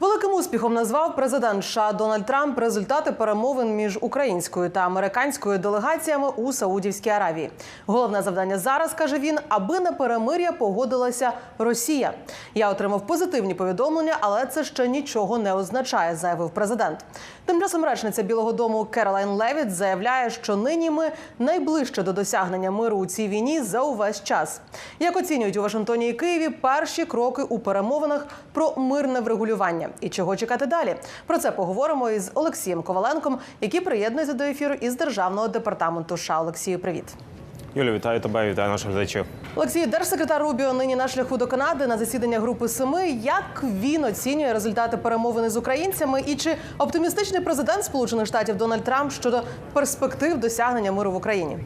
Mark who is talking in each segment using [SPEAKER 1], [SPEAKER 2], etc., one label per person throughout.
[SPEAKER 1] Великим успіхом назвав президент США Дональд Трамп результати перемовин між українською та американською делегаціями у Саудівській Аравії. Головне завдання зараз каже він, аби на перемир'я погодилася Росія. Я отримав позитивні повідомлення, але це ще нічого не означає, заявив президент. Тим часом речниця Білого Дому Керолайн Левіт заявляє, що нині ми найближче до досягнення миру у цій війні за увесь час. Як оцінюють у Вашингтоні і Києві перші кроки у перемовинах про мирне врегулювання і чого чекати далі? Про це поговоримо із Олексієм Коваленком, який приєднується до ефіру із державного департаменту США. Олексію, привіт.
[SPEAKER 2] Юлю, вітаю тебе, вітаю наших глядачів.
[SPEAKER 1] Олексій, держсекретар Рубіо нині на шляху до Канади на засідання групи семи. Як він оцінює результати перемовини з українцями? І чи оптимістичний президент Сполучених Штатів Дональд Трамп щодо перспектив досягнення миру в Україні?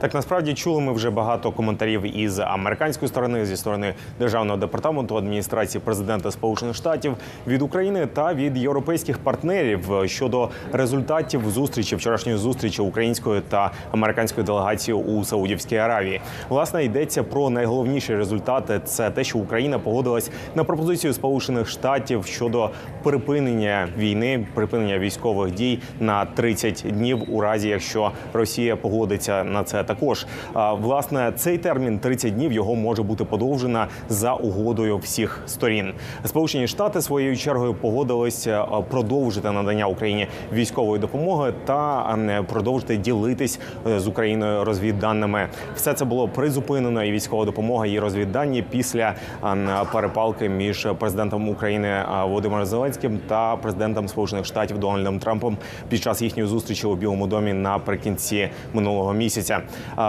[SPEAKER 2] Так насправді чули ми вже багато коментарів із американської сторони, зі сторони державного департаменту адміністрації президента Сполучених Штатів від України та від європейських партнерів щодо результатів зустрічі вчорашньої зустрічі української та американської делегації у Саудівській Аравії. Власне йдеться про найголовніші результати. Це те, що Україна погодилась на пропозицію Сполучених Штатів щодо припинення війни, припинення військових дій на 30 днів, у разі якщо Росія погодиться на це також. Власне, цей термін 30 днів його може бути подовжена за угодою всіх сторін. Сполучені Штати своєю чергою погодилися а, продовжити надання Україні військової допомоги та продовжити ділитись е, з Україною розвідданими. Все це було призупинено, і військова допомога і розвіддані після перепалки між президентом України Володимиром Зеленським та президентом Сполучених Штатів Дональдом Трампом під час їхньої зустрічі у Білому домі наприкінці минулого місяця.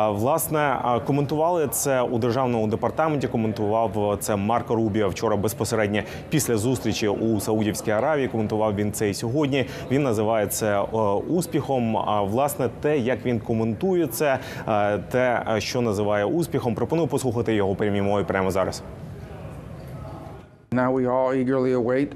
[SPEAKER 2] Власне, коментували це у державному департаменті. Коментував це Марко Рубіо вчора безпосередньо після зустрічі у Саудівській Аравії. Коментував він це і сьогодні. Він називає це е, успіхом. А власне, те, як він коментує це, е, те, е, що називає успіхом, пропоную послухати його прямій мові прямо зараз.
[SPEAKER 3] Now we all eagerly await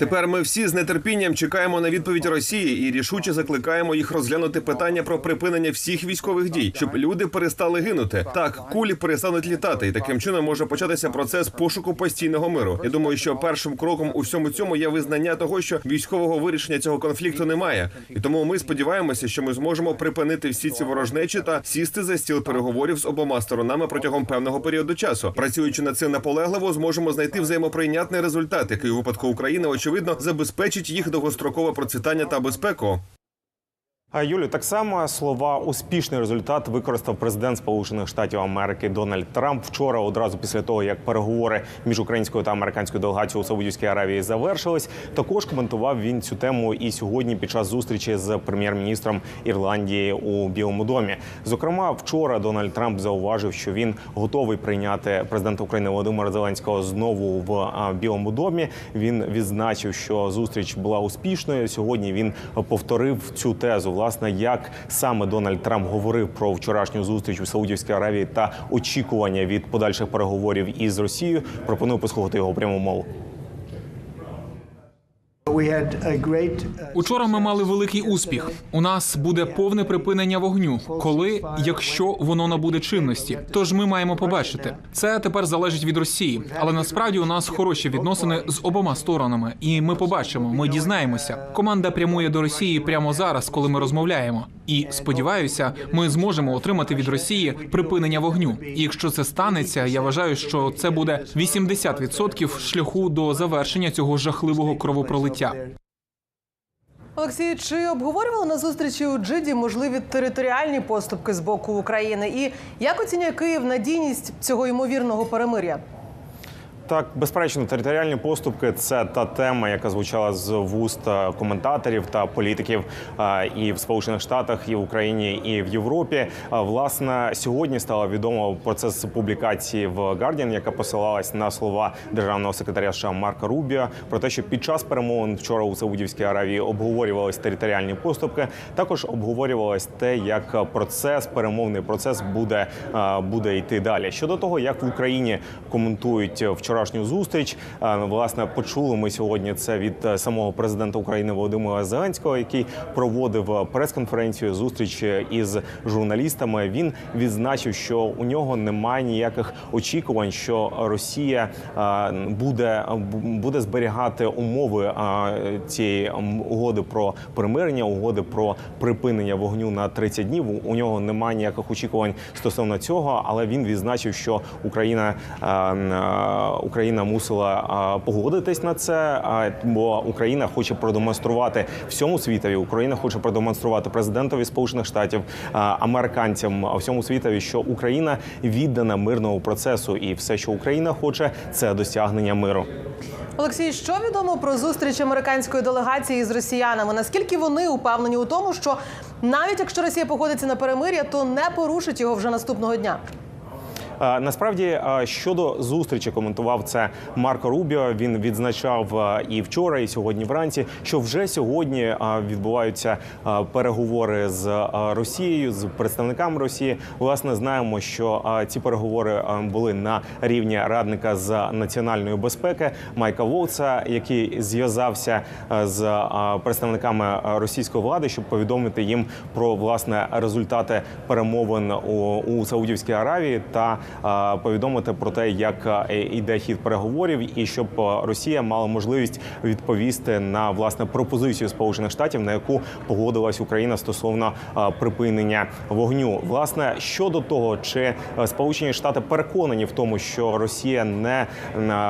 [SPEAKER 4] Тепер ми всі з нетерпінням чекаємо на відповідь Росії і рішуче закликаємо їх розглянути питання про припинення всіх військових дій, щоб люди перестали гинути. Так, кулі перестануть літати, і таким чином може початися процес пошуку постійного миру. Я думаю, що першим кроком у всьому цьому є визнання того, що військового вирішення цього конфлікту немає, і тому ми сподіваємося, що ми зможемо припинити всі ці ворожнечі та сісти за стіл переговорів з обома сторонами протягом певного періоду часу. Працюючи над цим наполегливо, зможемо знайти взаємоприйнятний результат, який у випадку України очевидно забезпечить їх довгострокове процвітання та безпеку.
[SPEAKER 2] А Юлю, так само слова успішний результат використав президент Сполучених Штатів Америки Дональд Трамп вчора, одразу після того як переговори між українською та американською делегацією у Саудівській Аравії завершились. Також коментував він цю тему і сьогодні під час зустрічі з прем'єр-міністром Ірландії у Білому домі. Зокрема, вчора Дональд Трамп зауважив, що він готовий прийняти президента України Володимира Зеленського знову в Білому домі. Він відзначив, що зустріч була успішною. Сьогодні він повторив цю тезу. Власне, як саме Дональд Трамп говорив про вчорашню зустріч у Саудівській Аравії та очікування від подальших переговорів із Росією. Пропоную послухати його пряму мову.
[SPEAKER 5] We had a great uh,
[SPEAKER 6] Учора ми мали великий успіх. У нас буде повне припинення вогню, коли якщо воно набуде чинності. Тож ми маємо побачити. Це тепер залежить від Росії, але насправді у нас хороші відносини з обома сторонами, і ми побачимо. Ми дізнаємося. Команда прямує до Росії прямо зараз, коли ми розмовляємо. І сподіваюся, ми зможемо отримати від Росії припинення вогню. І якщо це станеться, я вважаю, що це буде 80% шляху до завершення цього жахливого кровопролиття.
[SPEAKER 1] Олексій, чи обговорювали на зустрічі у Джиді можливі територіальні поступки з боку України? І як оцінює Київ надійність цього ймовірного перемир'я?
[SPEAKER 2] Так, безперечно, територіальні поступки це та тема, яка звучала з вуст е, коментаторів та політиків е, і в Сполучених Штатах, і в Україні, і в Європі. Е, Власне, сьогодні стало відомо процес публікації в Guardian, яка посилалась на слова державного секретаря США Марка Рубіо про те, що під час перемовин вчора у Саудівській Аравії обговорювались територіальні поступки. Також обговорювалось те, як процес, перемовний процес буде, буде йти далі. Щодо того, як в Україні коментують вчора вчорашню зустріч. Власне, почули ми сьогодні це від е, самого президента України Володимира Зеленського, який проводив е, прес-конференцію зустріч е, із журналістами. Він відзначив, що у нього немає ніяких очікувань, що Росія буде, буде зберігати умови цієї угоди про примирення, угоди про припинення вогню на 30 днів. У нього немає ніяких очікувань стосовно цього, але він відзначив, що Україна Україна мусила погодитись на це, бо Україна хоче продемонструвати всьому світові. Україна хоче продемонструвати президентові Сполучених Штатів, американцям, всьому світові, що Україна віддана мирному процесу, і все, що Україна хоче, це досягнення миру.
[SPEAKER 1] Олексій, що відомо про зустріч американської делегації з росіянами? Наскільки вони упевнені у тому, що навіть якщо Росія погодиться на перемир'я, то не порушить його вже наступного дня?
[SPEAKER 2] Е, Насправді е, щодо зустрічі коментував це Марко Рубіо. Він відзначав е, і вчора, і сьогодні вранці, що вже сьогодні відбуваються переговори з Росією, з представниками Росії. Власне, знаємо, що ці переговори були на рівні радника з національної безпеки Майка Волца, який зв'язався з представниками російської влади, щоб повідомити їм про власне результати перемовин у, Саудівській Аравії та повідомити про те, як е, іде хід переговорів, і щоб е, Росія мала можливість відповісти на власне пропозицію Сполучених Штатів, на яку погодилась Україна стосовно е, припинення вогню. Власне щодо того, чи е, Сполучені Штати переконані в тому, що Росія не,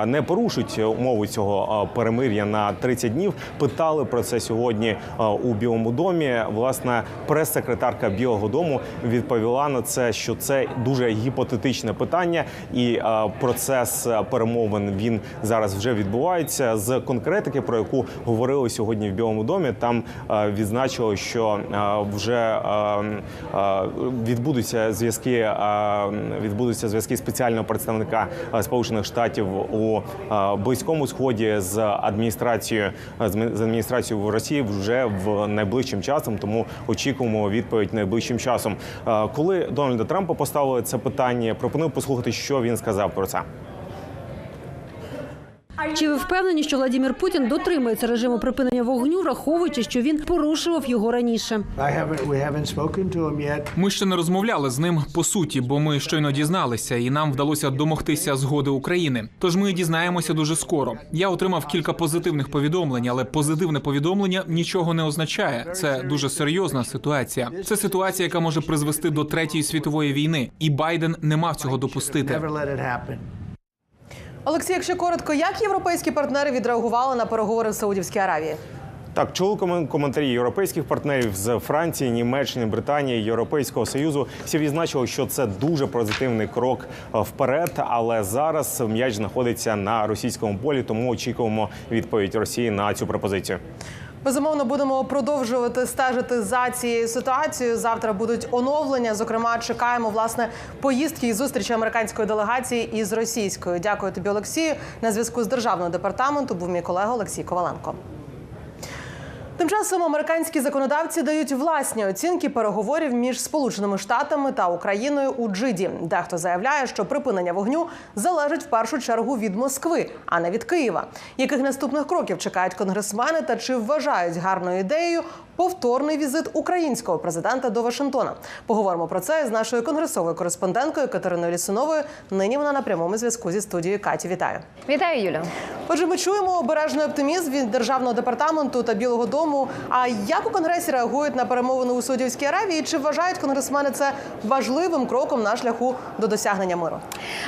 [SPEAKER 2] не порушить умови цього е, перемир'я на 30 днів, питали про це сьогодні е, у Білому домі. Власне, прес-секретарка Білого Дому відповіла на це, що це дуже гіпотетичне питання, і е, процес перемовин він зараз вже відбувається. З конкретики, про яку говорили сьогодні в Білому домі, там е, відзначили, що е, вже відбудуться зв'язки, відбудуться зв'язки спеціального представника Сполучених Штатів у близькому сході з адміністрацією з адміністрацією в Росії вже в найближчим часом. Тому очікуємо відповідь найближчим часом. Коли Дональда Трампа поставили це питання, пропоную послухати, що він сказав про це.
[SPEAKER 3] Чи ви впевнені, що Владимир Путін дотримується режиму припинення вогню, враховуючи, що він порушував його раніше?
[SPEAKER 6] Ми ще не розмовляли з ним по суті, бо ми щойно дізналися, і нам вдалося домогтися згоди України. Тож ми дізнаємося дуже скоро. Я отримав кілька позитивних повідомлень, але позитивне повідомлення нічого не означає. Це дуже серйозна ситуація. Це ситуація, яка може призвести до третьої світової війни, і Байден не мав цього допустити.
[SPEAKER 1] Олексій, якщо коротко, як європейські партнери відреагували на переговори в Саудівській Аравії?
[SPEAKER 2] Так, чули комен- коментарі європейських партнерів з Франції, Німеччини, Британії, Європейського союзу. Всі відзначили, що це дуже позитивний крок е, вперед. Але зараз м'яч знаходиться на російському полі, тому очікуємо відповідь Росії на цю пропозицію.
[SPEAKER 1] Безумовно, будемо продовжувати стежити за цією ситуацією. Завтра будуть оновлення. Зокрема, чекаємо власне поїздки і зустрічі американської делегації із російською. Дякую тобі, Олексію. На зв'язку з державного департаменту був мій колега Олексій Коваленко. Тим часом американські законодавці дають власні оцінки переговорів між Сполученими Штатами та Україною у Джиді. Дехто заявляє, що припинення вогню залежить в першу чергу від Москви, а не від Києва. Яких наступних кроків чекають конгресмени та чи вважають гарною ідеєю повторний візит українського президента до Вашингтона? Поговоримо про це з нашою конгресовою кореспонденткою Катериною Лісуновою. Нині вона на прямому зв'язку зі студією Каті. Вітаю.
[SPEAKER 7] Вітаю, Юля.
[SPEAKER 1] Отже, ми чуємо обережний оптимізм від державного департаменту та Білого Дому. А як у конгресі реагують на перемовини у Саудівській Аравії? Чи вважають конгресмени це важливим кроком на шляху до досягнення миру?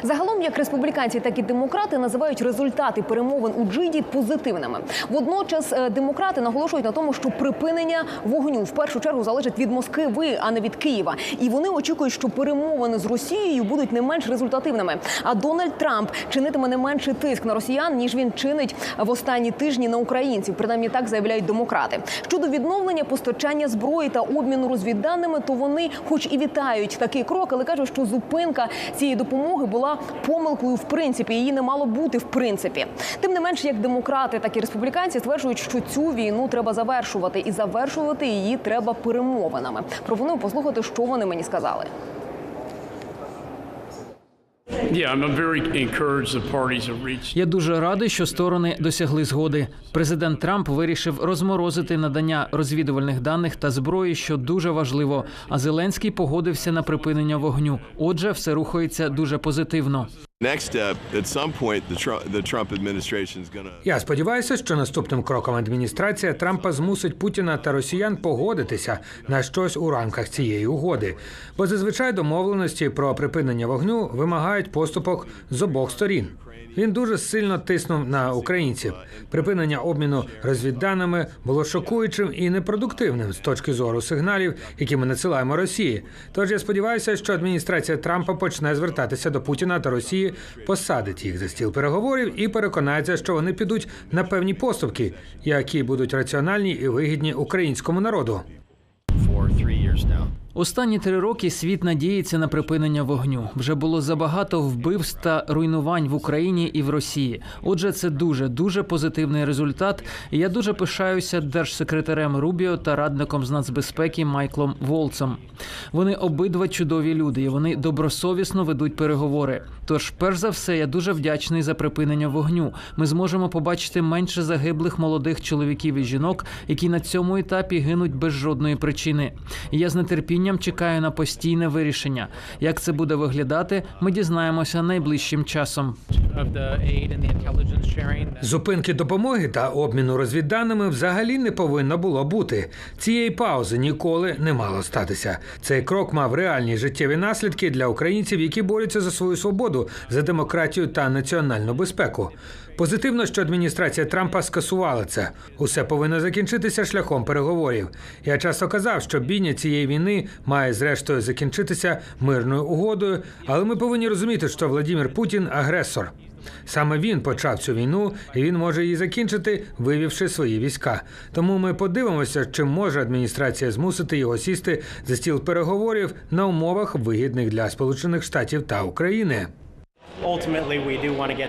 [SPEAKER 7] Загалом, як республіканці, так і демократи називають результати перемовин у Джиді позитивними. Водночас е, демократи наголошують на тому, що припинення вогню в першу чергу залежить від Москви, а не від Києва. І вони очікують, що перемовини з Росією будуть не менш результативними. А Дональд Трамп чинитиме не менший тиск на росіян, ніж він чинить в останні тижні на українців. Принаймні так заявляють демократи. Щодо відновлення постачання зброї та обміну розвідданими, то вони, хоч і вітають такий крок, але кажуть, що зупинка цієї допомоги була помилкою в принципі. Її не мало бути в принципі. Тим не менш, як демократи, так і республіканці стверджують, що цю війну треба завершувати, і завершувати її треба перемовинами. Пропоную послухати, що вони мені сказали.
[SPEAKER 8] Я дуже радий, що сторони досягли згоди. Президент Трамп вирішив розморозити надання розвідувальних даних та зброї, що дуже важливо. А Зеленський погодився на припинення вогню. Отже, все рухається дуже позитивно.
[SPEAKER 9] Я сподіваюся, що наступним кроком адміністрація Трампа змусить Путіна та росіян погодитися на щось у рамках цієї угоди, бо зазвичай домовленості про припинення вогню вимагають поступок з обох сторін. Він дуже сильно тиснув на українців. Припинення обміну розвідданими було шокуючим і непродуктивним з точки зору сигналів, які ми надсилаємо Росії. Тож я сподіваюся, що адміністрація Трампа почне звертатися до Путіна та Росії, посадить їх за стіл переговорів і переконається, що вони підуть на певні поступки, які будуть раціональні і вигідні українському народу.
[SPEAKER 8] Останні три роки світ надіється на припинення вогню. Вже було забагато вбивств та руйнувань в Україні і в Росії. Отже, це дуже дуже позитивний результат. І я дуже пишаюся держсекретарем Рубіо та радником з нацбезпеки Майклом Волцем. Вони обидва чудові люди, і вони добросовісно ведуть переговори. Тож, перш за все, я дуже вдячний за припинення вогню. Ми зможемо побачити менше загиблих молодих чоловіків і жінок, які на цьому етапі гинуть без жодної причини. Я з нетерпінням чекаю на постійне вирішення. Як це буде виглядати, ми дізнаємося найближчим часом.
[SPEAKER 9] Зупинки допомоги та обміну розвідданими взагалі не повинно було бути. Цієї паузи ніколи не мало статися. Цей крок мав реальні життєві наслідки для українців, які борються за свою свободу, за демократію та національну безпеку. Позитивно, що адміністрація Трампа скасувала це. Усе повинно закінчитися шляхом переговорів. Я часто казав, що бійня цієї війни має зрештою закінчитися мирною угодою, але ми повинні розуміти, що Владимир Путін агресор. Саме він почав цю війну, і він може її закінчити, вивівши свої війська. Тому ми подивимося, чи може адміністрація змусити його сісти за стіл переговорів на умовах вигідних для Сполучених Штатів та України.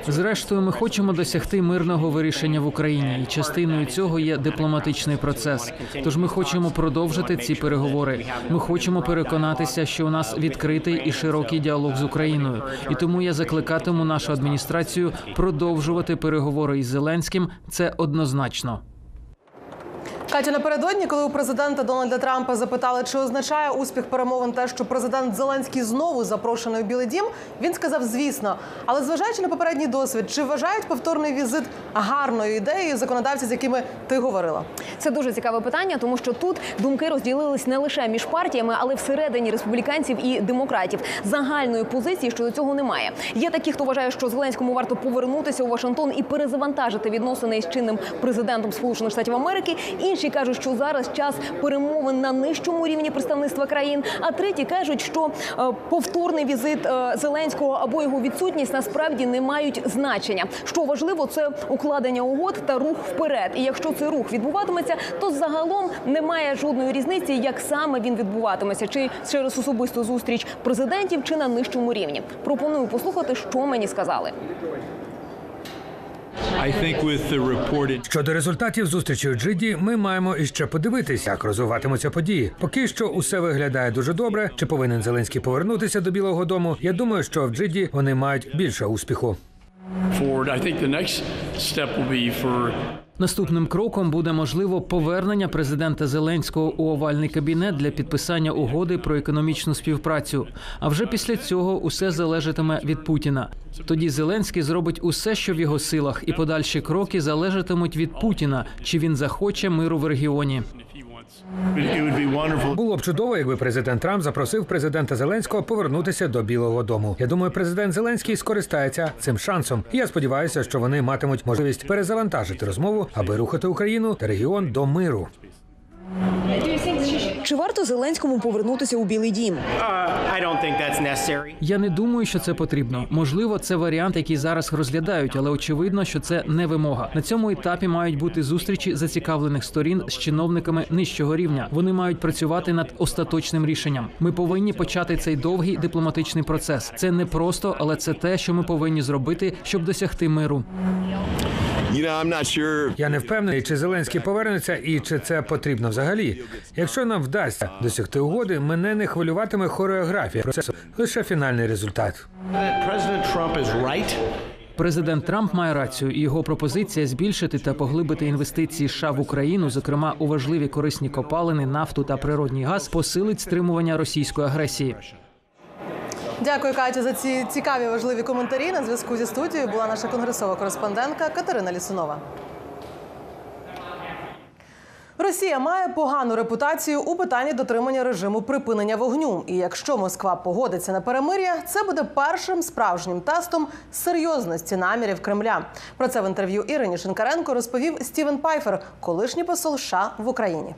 [SPEAKER 8] Зрештою, ми хочемо досягти мирного вирішення в Україні, і частиною цього є дипломатичний процес. Тож ми хочемо продовжити ці переговори. Ми хочемо переконатися, що у нас відкритий і широкий діалог з Україною. І тому я закликатиму нашу адміністрацію продовжувати переговори із Зеленським. Це однозначно.
[SPEAKER 1] Катя, напередодні, коли у президента Дональда Трампа запитали, чи означає успіх перемовин те, що президент Зеленський знову запрошений у Білий Дім, він сказав, звісно. Але зважаючи на попередній досвід, чи вважають повторний візит гарною ідеєю законодавці, з якими ти говорила?
[SPEAKER 7] Це дуже цікаве питання, тому що тут думки розділились не лише між партіями, але всередині республіканців і демократів. Загальної позиції щодо цього немає. Є такі, хто вважає, що Зеленському варто повернутися у Вашингтон і перезавантажити відносини із чинним президентом Сполучених Штатів Америки. Інші кажуть, що зараз час перемовин на нижчому рівні представництва країн. А треті кажуть, що е, повторний візит е, Зеленського або його відсутність насправді не мають значення. Що важливо, це укладення угод та рух вперед. І якщо цей рух відбуватиметься, то загалом немає жодної різниці, як саме він відбуватиметься, чи через особисту зустріч президентів, чи на нижчому рівні. Пропоную послухати, що мені сказали.
[SPEAKER 10] I think with the reported
[SPEAKER 9] Щодо результатів зустрічі у Джиді, ми маємо іще подивитися, як розвиватимуться події. Поки що усе виглядає дуже добре. Чи повинен Зеленський повернутися до Білого Дому? Я думаю, що в Джиді вони мають більше успіху.
[SPEAKER 8] Наступним кроком буде можливо повернення президента Зеленського у овальний кабінет для підписання угоди про економічну співпрацю. А вже після цього усе залежатиме від Путіна. Тоді Зеленський зробить усе, що в його силах, і подальші кроки залежатимуть від Путіна, чи він захоче миру в регіоні.
[SPEAKER 9] Було б чудово, якби президент Трамп запросив президента Зеленського повернутися до Білого Дому. Я думаю, президент Зеленський скористається цим шансом. І я сподіваюся, що вони матимуть можливість перезавантажити розмову, аби рухати Україну та регіон до миру.
[SPEAKER 7] Чи варто Зеленському повернутися у Білий Дім?
[SPEAKER 8] Я не думаю, що це потрібно. Можливо, це варіант, який зараз розглядають, але очевидно, що це не вимога. На цьому етапі мають бути зустрічі зацікавлених сторін з чиновниками нижчого рівня. Вони мають працювати над остаточним рішенням. Ми повинні почати цей довгий дипломатичний процес. Це не просто, але це те, що ми повинні зробити, щоб досягти миру.
[SPEAKER 9] Я не впевнений, чи Зеленський повернеться і чи це потрібно взагалі. Якщо нам вдасться досягти угоди, мене не хвилюватиме хореографія процесу, лише фінальний результат.
[SPEAKER 5] President Trump is.
[SPEAKER 8] Президент Трамп має рацію, і його пропозиція збільшити та поглибити інвестиції США в Україну, зокрема у важливі корисні копалини, нафту та природній газ, посилить стримування російської агресії.
[SPEAKER 1] Дякую, Катю, за ці цікаві важливі коментарі. На зв'язку зі студією була наша конгресова кореспондентка Катерина Лісунова. Росія має погану репутацію у питанні дотримання режиму припинення вогню. І якщо Москва погодиться на перемир'я, це буде першим справжнім тестом серйозності намірів Кремля. Про це в інтерв'ю Ірині Шинкаренко розповів Стівен Пайфер, колишній посол США в Україні.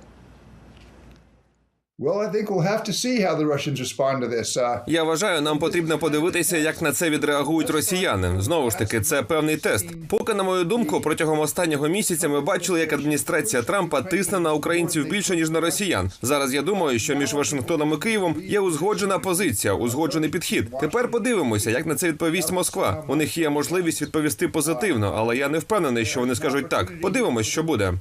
[SPEAKER 4] Я вважаю, нам потрібно подивитися, як на це відреагують росіяни. Знову ж таки, це певний тест. Поки, на мою думку, протягом останнього місяця ми бачили, як адміністрація Трампа тисне на українців більше ніж на росіян. Зараз я думаю, що між Вашингтоном і Києвом є узгоджена позиція, узгоджений підхід. Тепер подивимося, як на це відповість Москва. У них є можливість відповісти позитивно, але я не впевнений, що вони скажуть так. Подивимось, що буде.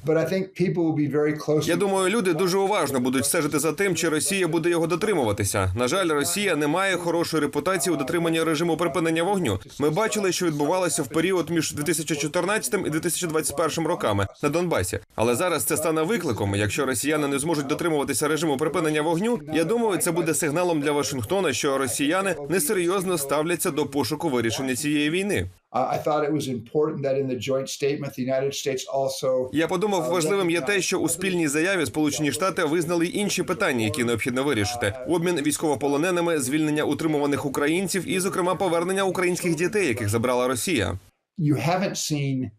[SPEAKER 4] Я думаю, люди дуже уважно будуть стежити за тим, чи Росія буде його дотримуватися. На жаль, Росія не має хорошої репутації у дотриманні режиму припинення вогню. Ми бачили, що відбувалося в період між 2014 і 2021 роками на Донбасі. Але зараз це стане викликом. Якщо росіяни не зможуть дотримуватися режиму припинення вогню, я думаю, це буде сигналом для Вашингтона, що росіяни несерйозно ставляться до пошуку вирішення цієї війни.
[SPEAKER 11] Uh, I thought it was important that in the joint statement, the United States also.
[SPEAKER 4] Я подумав, важливим є те, що у спільній заяві Сполучені Штати визнали й інші питання, які необхідно вирішити: обмін військовополоненими, звільнення утримуваних українців і, зокрема, повернення українських дітей, яких забрала Росія.
[SPEAKER 11] You haven't seen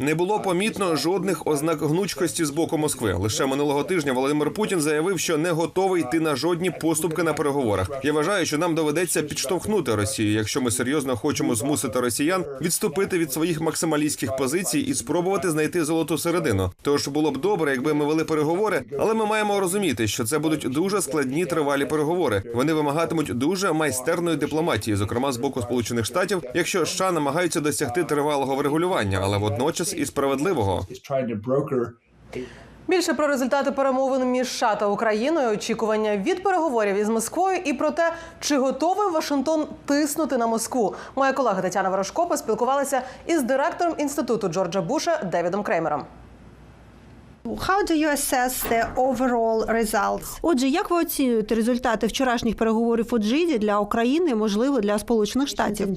[SPEAKER 4] Не було помітно жодних ознак гнучкості з боку Москви. Лише минулого тижня Володимир Путін заявив, що не готовий йти на жодні поступки на переговорах. Я вважаю, що нам доведеться підштовхнути Росію, якщо ми серйозно хочемо змусити росіян відступити від своїх максималістських позицій і спробувати знайти золоту середину. Тож було б добре, якби ми вели переговори, але ми маємо розуміти, що це будуть дуже складні тривалі переговори. Вони вимагатимуть дуже майстерної дипломатії, зокрема з боку Сполучених Штатів, якщо США намагаються досягти тривалого врегулювання, але водночас і справедливого.
[SPEAKER 1] Більше про результати перемовин між США та Україною, очікування від переговорів із Москвою і про те, чи готовий Вашингтон тиснути на Москву. Моя колега Тетяна Ворожко поспілкувалася із директором інституту Джорджа Буша Девідом Креймером.
[SPEAKER 12] How do you assess the overall results?
[SPEAKER 3] Отже, як ви оцінюєте результати вчорашніх переговорів у Джиді для України, можливо, для Сполучених Штатів?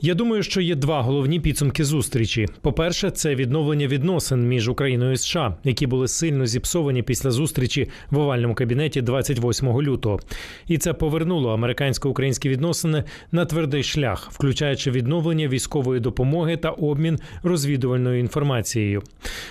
[SPEAKER 13] Я думаю, що є два головні підсумки зустрічі. По-перше, це відновлення відносин між Україною і США, які були сильно зіпсовані після зустрічі в овальному кабінеті 28 лютого. І це повернуло американсько-українські відносини на твердий шлях, включаючи відновлення військової допомоги та обмін розвідувальною інформацією.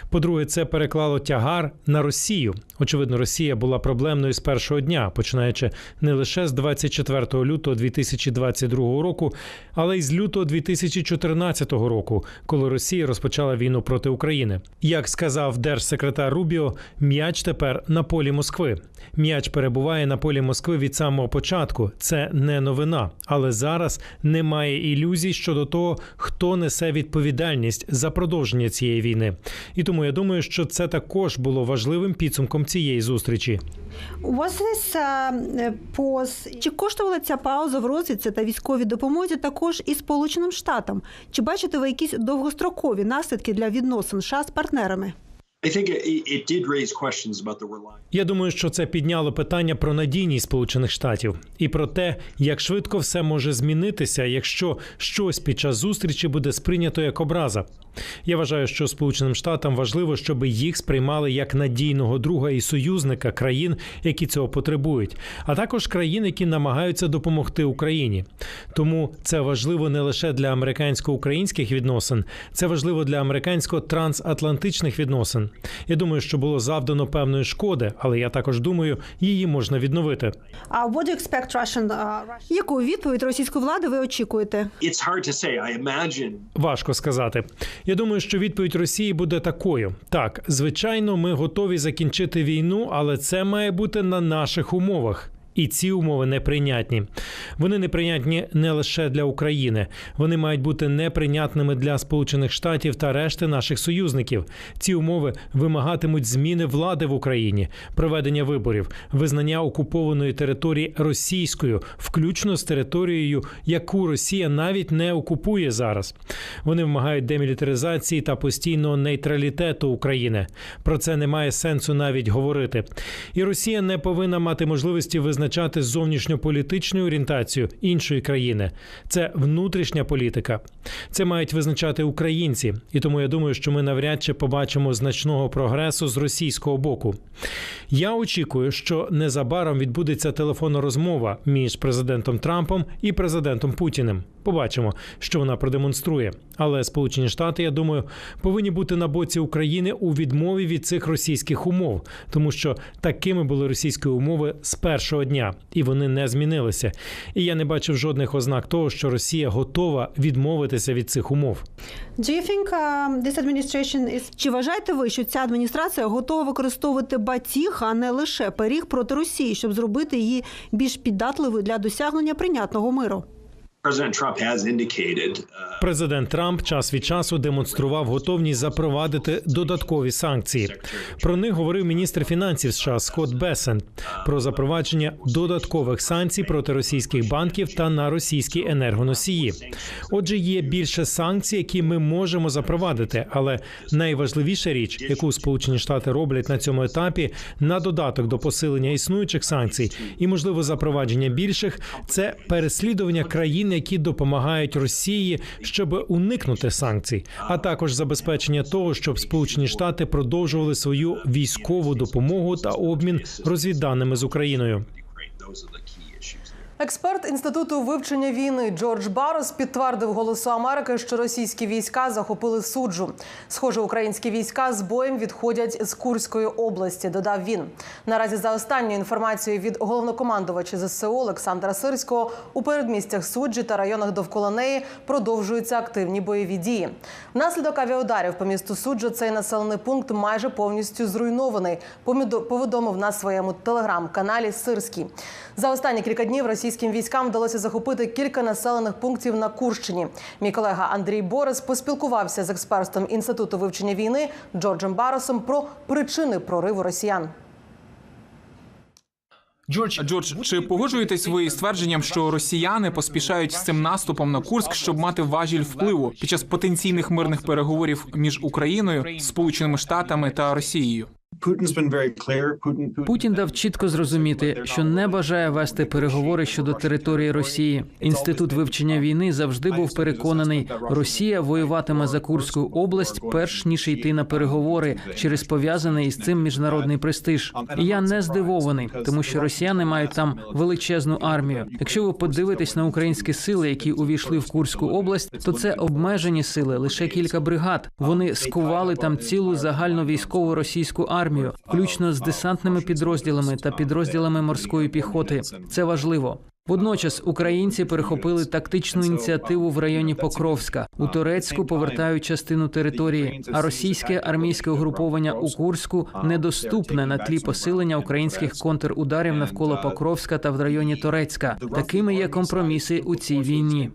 [SPEAKER 13] По-друге, це переклало тягар на Росію. Очевидно, Росія була проблемною з першого дня, починаючи не лише з 24 лютого 2022 року, але й з лютого 2014 року, коли Росія розпочала війну проти України. Як сказав держсекретар Рубіо, м'яч тепер на полі Москви. М'яч перебуває на полі Москви від самого початку. Це не новина, але зараз немає ілюзій щодо того, хто несе відповідальність за продовження цієї війни. І тому я думаю, що це також було важливим підсумком цієї зустрічі.
[SPEAKER 12] Was this uh, pause
[SPEAKER 3] Чи коштувала ця пауза в розвідці та військовій допомозі також і Сполученим Штатам? Чи бачите ви якісь довгострокові наслідки для відносин США з партнерами?
[SPEAKER 13] Я думаю, що це підняло питання про надійність Сполучених Штатів і про те, як швидко все може змінитися, якщо щось під час зустрічі буде сприйнято як образа. Я вважаю, що Сполученим Штатам важливо, щоб їх сприймали як надійного друга і союзника країн, які цього потребують, а також країн, які намагаються допомогти Україні. Тому це важливо не лише для американсько-українських відносин, це важливо для американсько-трансатлантичних відносин. Я думаю, що було завдано певної шкоди, але я також думаю, її можна відновити.
[SPEAKER 12] what do you expect Russian uh,
[SPEAKER 3] Яку відповідь російської влади ви очікуєте?
[SPEAKER 13] Важко сказати. Я думаю, що відповідь Росії буде такою: так, звичайно, ми готові закінчити війну, але це має бути на наших умовах. І ці умови неприйнятні. Вони неприйнятні не лише для України, вони мають бути неприйнятними для Сполучених Штатів та решти наших союзників. Ці умови вимагатимуть зміни влади в Україні, проведення виборів, визнання окупованої території російською, включно з територією, яку Росія навіть не окупує зараз. Вони вимагають демілітаризації та постійного нейтралітету України. Про це немає сенсу навіть говорити. І Росія не повинна мати можливості визначати зовнішньополітичну орієнтацію іншої країни. Це внутрішня політика. Це мають визначати українці. І тому я думаю, що ми навряд чи побачимо значного прогресу з російського боку. Я очікую, що незабаром відбудеться телефонна розмова між президентом Трампом і президентом Путіним. Побачимо, що вона продемонструє. Але Сполучені Штати, я думаю, повинні бути на боці України у відмові від цих російських умов, тому що такими були російські умови з першого дня, і вони не змінилися. І я не бачив жодних ознак того, що Росія готова відмовитися від цих умов.
[SPEAKER 12] Do you think um, this administration is
[SPEAKER 3] Чи вважаєте ви, що ця адміністрація готова використовувати батіг, а не лише пиріг проти Росії, щоб зробити її більш піддатливою для досягнення прийнятного миру?
[SPEAKER 14] Uh,
[SPEAKER 13] Президент Трамп час від часу демонстрував готовність запровадити додаткові санкції. Про них говорив міністр фінансів США Скотт Бесен про запровадження додаткових санкцій проти російських банків та на російські енергоносії. Отже, є більше санкцій, які ми можемо запровадити. Але найважливіша річ, яку Сполучені Штати роблять на цьому етапі, на додаток до посилення існуючих санкцій і можливо запровадження більших, це переслідування країн, які допомагають Росії, щоб уникнути санкцій, а також забезпечення того, щоб Сполучені Штати продовжували свою військову допомогу та обмін розвідданими з Україною.
[SPEAKER 1] Експерт інституту вивчення війни Джордж Барос підтвердив голосу Америки, що російські війська захопили суджу. Схоже, українські війська з боєм відходять з Курської області. Додав він. Наразі за останньою інформацією від головнокомандувача ЗСУ Олександра Сирського у передмістях суджі та районах довкола неї продовжуються активні бойові дії. Внаслідок авіаударів по місту суджа цей населений пункт майже повністю зруйнований. Повідомив на своєму телеграм-каналі Сирський. За останні кілька днів російським військам вдалося захопити кілька населених пунктів на Курщині. Мій колега Андрій Борис поспілкувався з експертом інституту вивчення війни Джорджем Баросом про причини прориву росіян.
[SPEAKER 6] Джордж, Джордж, чи погоджуєтесь ви із твердженням, що росіяни поспішають з цим наступом на Курск, щоб мати важіль впливу під час потенційних мирних переговорів між Україною, Сполученими Штатами та Росією?
[SPEAKER 8] Путін дав чітко зрозуміти, що не бажає вести переговори щодо території Росії. Інститут вивчення війни завжди був переконаний, Росія воюватиме за Курську область, перш ніж йти на переговори через пов'язаний із цим міжнародний престиж. І я не здивований, тому що росіяни мають там величезну армію. Якщо ви подивитесь на українські сили, які увійшли в Курську область, то це обмежені сили, лише кілька бригад. Вони скували там цілу загальну військову російську армію, включно з десантними підрозділами та підрозділами морської піхоти. Це важливо. Водночас українці перехопили тактичну ініціативу в районі Покровська. У Турецьку повертають частину території, а російське армійське угруповання у Курську недоступне на тлі посилення українських контрударів навколо Покровська та в районі Торецька. Такими є компроміси у цій війні.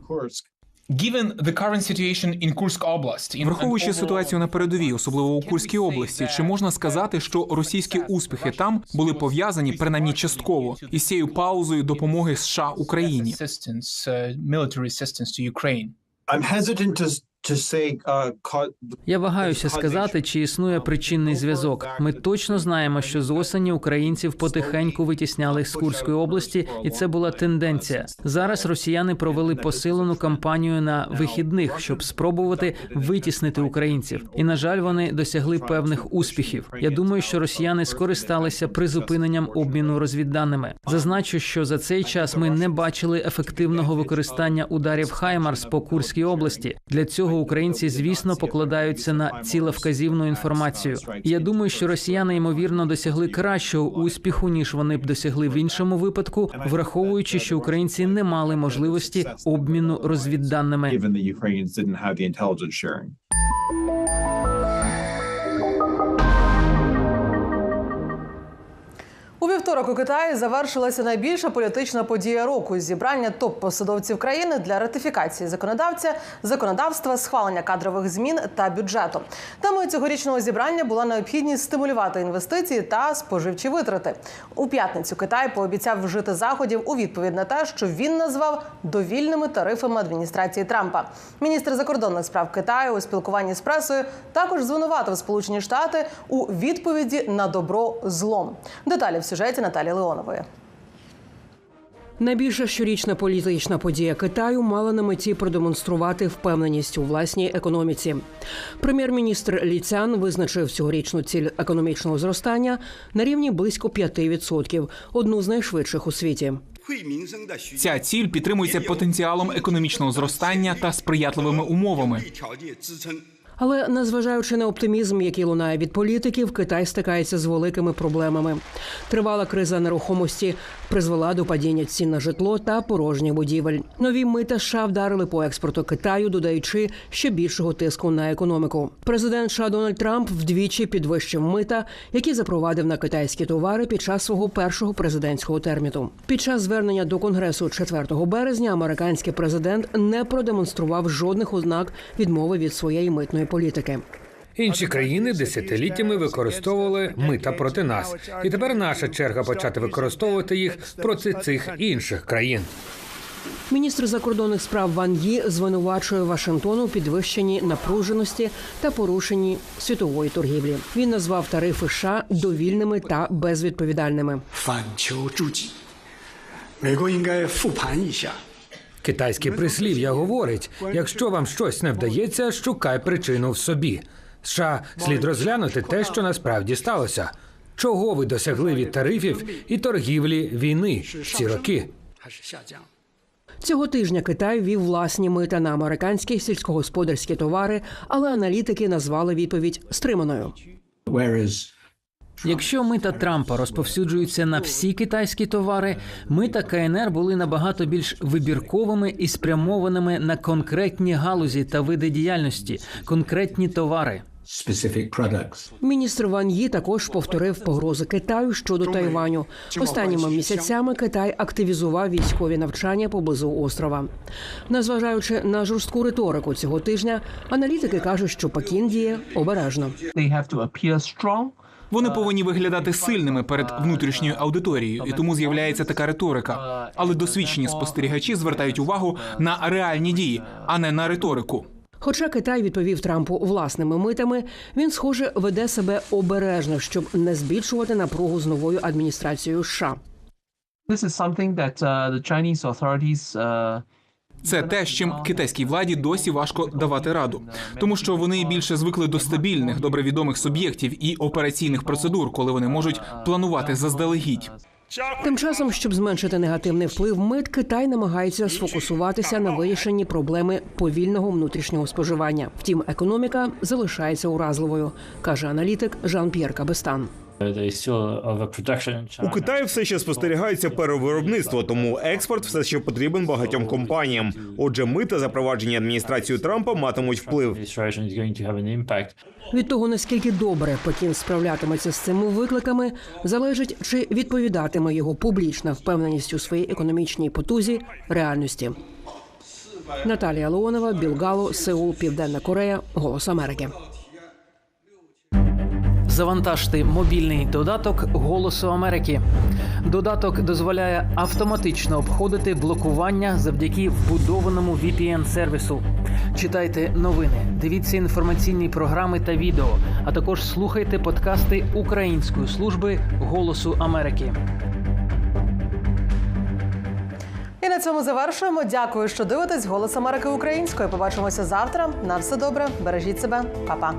[SPEAKER 6] Враховуючи ситуацію на передовій, особливо у Курській області, чи можна сказати, що російські успіхи там були пов'язані принаймні частково із цією паузою допомоги США Україні?
[SPEAKER 14] Uh,
[SPEAKER 8] Я вагаюся сказати, чи існує причинний зв'язок. Ми точно знаємо, що з осені українців потихеньку витісняли з Курської області, і це була тенденція. Зараз росіяни провели посилену кампанію на вихідних, щоб спробувати витіснити українців. І на жаль, вони досягли певних успіхів. Я думаю, що росіяни скористалися призупиненням обміну розвідданими. Зазначу, що за цей час ми не бачили ефективного використання ударів Хаймарс по Курській області. Для цього українці, звісно, покладаються на цілевказівну інформацію. Я думаю, що росіяни ймовірно досягли кращого успіху ніж вони б досягли в іншому випадку, враховуючи, що українці не мали можливості обміну розвідданими.
[SPEAKER 1] У вівторок у Китаї завершилася найбільша політична подія року зібрання топ-посадовців країни для ратифікації законодавця, законодавства, схвалення кадрових змін та бюджету. Темою цьогорічного зібрання була необхідність стимулювати інвестиції та споживчі витрати. У п'ятницю Китай пообіцяв вжити заходів у відповідь на те, що він назвав довільними тарифами адміністрації Трампа. Міністр закордонних справ Китаю у спілкуванні з пресою також звинуватив Сполучені Штати у відповіді на добро злом. Деталі в сюжеті Наталі Леонової.
[SPEAKER 15] Найбільша щорічна політична подія Китаю мала на меті продемонструвати впевненість у власній економіці. Прем'єр-міністр Лі Цян визначив цьогорічну ціль економічного зростання на рівні близько 5%, одну з найшвидших у світі.
[SPEAKER 6] Ця ціль підтримується потенціалом економічного зростання та сприятливими умовами.
[SPEAKER 15] Але незважаючи на оптимізм, який лунає від політиків, Китай стикається з великими проблемами. Тривала криза нерухомості призвела до падіння цін на житло та порожніх будівель. Нові мита США вдарили по експорту Китаю, додаючи ще більшого тиску на економіку. Президент США Дональд Трамп вдвічі підвищив мита, які запровадив на китайські товари під час свого першого президентського терміну. Під час звернення до конгресу 4 березня американський президент не продемонстрував жодних ознак відмови від своєї митної політики.
[SPEAKER 9] Інші країни десятиліттями використовували мита проти нас, і тепер наша черга почати використовувати їх проти цих інших країн.
[SPEAKER 15] Міністр закордонних справ Ван Ї звинувачує Вашингтон у підвищенні напруженості та порушенні світової торгівлі. Він назвав тарифи США довільними та безвідповідальними.
[SPEAKER 9] Китайське прислів'я говорить: якщо вам щось не вдається, шукай причину в собі. США слід розглянути те, що насправді сталося. Чого ви досягли від тарифів і торгівлі війни ці роки?
[SPEAKER 15] Цього тижня Китай ввів власні мита на американські сільськогосподарські товари, але аналітики назвали відповідь стриманою.
[SPEAKER 8] Якщо мита Трампа розповсюджуються на всі китайські товари, мита КНР були набагато більш вибірковими і спрямованими на конкретні галузі та види діяльності, конкретні товари.
[SPEAKER 15] Міністр Ван Ї також повторив погрози Китаю щодо Тайваню. Останніми місяцями Китай активізував військові навчання поблизу острова. Незважаючи на жорстку риторику цього тижня, аналітики кажуть, що Пекін діє обережно.
[SPEAKER 6] Вони повинні виглядати сильними перед внутрішньою аудиторією, і тому з'являється така риторика. Але досвідчені спостерігачі звертають увагу на реальні дії, а не на риторику.
[SPEAKER 15] Хоча Китай відповів Трампу власними митами, він, схоже, веде себе обережно, щоб не збільшувати напругу з новою адміністрацією США.
[SPEAKER 6] Це те, з чим китайській владі досі важко давати раду, тому що вони більше звикли до стабільних, добре відомих суб'єктів і операційних процедур, коли вони можуть планувати заздалегідь.
[SPEAKER 15] Тим часом, щоб зменшити негативний вплив мит, Китай намагається сфокусуватися на вирішенні проблеми повільного внутрішнього споживання. Втім, економіка залишається уразливою, каже аналітик Жан-П'єр Кабестан.
[SPEAKER 2] У Китаї все ще спостерігається перевиробництво, тому експорт все ще потрібен багатьом компаніям. Отже, мита, запроваджені адміністрацією Трампа, матимуть вплив.
[SPEAKER 15] Від того наскільки добре Пекін справлятиметься з цими викликами, залежить чи відповідатиме його публічна впевненість у своїй економічній потузі реальності. Наталія Леонова, Білгало, Сеул, Південна Корея, Голос Америки.
[SPEAKER 8] Завантажте мобільний додаток Голосу Америки. Додаток дозволяє автоматично обходити блокування завдяки вбудованому VPN-сервісу. Читайте новини, дивіться інформаційні програми та відео, а також слухайте подкасти Української служби Голосу Америки.
[SPEAKER 1] І на цьому завершуємо. Дякую, що дивитесь Голос Америки українською. Побачимося завтра. На все добре. Бережіть себе, Па-па.